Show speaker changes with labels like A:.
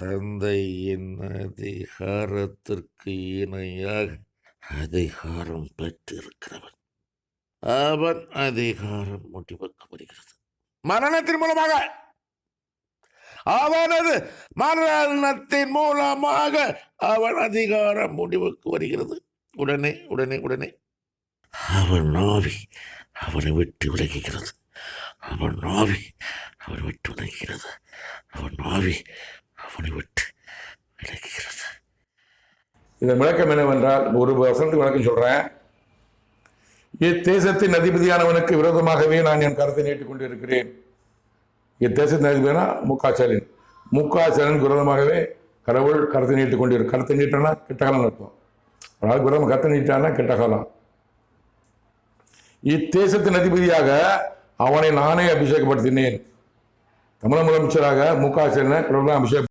A: தந்தையின் அதிகாரத்திற்கு இணையாக அதிகாரம் பெற்றிருக்கிறவன். அவன் அதிகாரம் முடிவுக்கு வருகிறது மரணத்தின் மூலமாக. அவனது மரணத்தின் மூலமாக அவன் அதிகாரம் முடிவுக்கு வருகிறது. உடனே உடனே உடனே. அவன் நாவி அவனை விட்டு விலகுகிறது. அவன் நாவி அவனை விட்டு விலகுகிறது. அவன் நாவி அவனை விலகுகிறது
B: இதன் விளக்கம் என்னவென்றால் ஒரு வசனத்துக்கு விளக்கம் சொல்கிறேன் இத்தேசத்தின் அதிபதியானவனுக்கு விரோதமாகவே நான் என் கருத்தை நீட்டிக் கொண்டிருக்கிறேன். இத்தேசத்தின் அதிபதினா மு க ஸ்டாலின் ஸ்டாலினுக்கு விரோதமாகவே கடவுள் கருத்தை நீட்டிக் கொண்டிரு கருத்தை நீட்டனா கெட்ட காலம் இருக்கும் அதாவது விரோதம் கருத்தை நீட்டானா கெட்ட காலம். இத்தேசத்தின் அதிபதியாக அவனை நானே அபிஷேகப்படுத்தினேன். தமிழக முதலமைச்சராக மு க ஸ்டாலினை அபிஷேகம்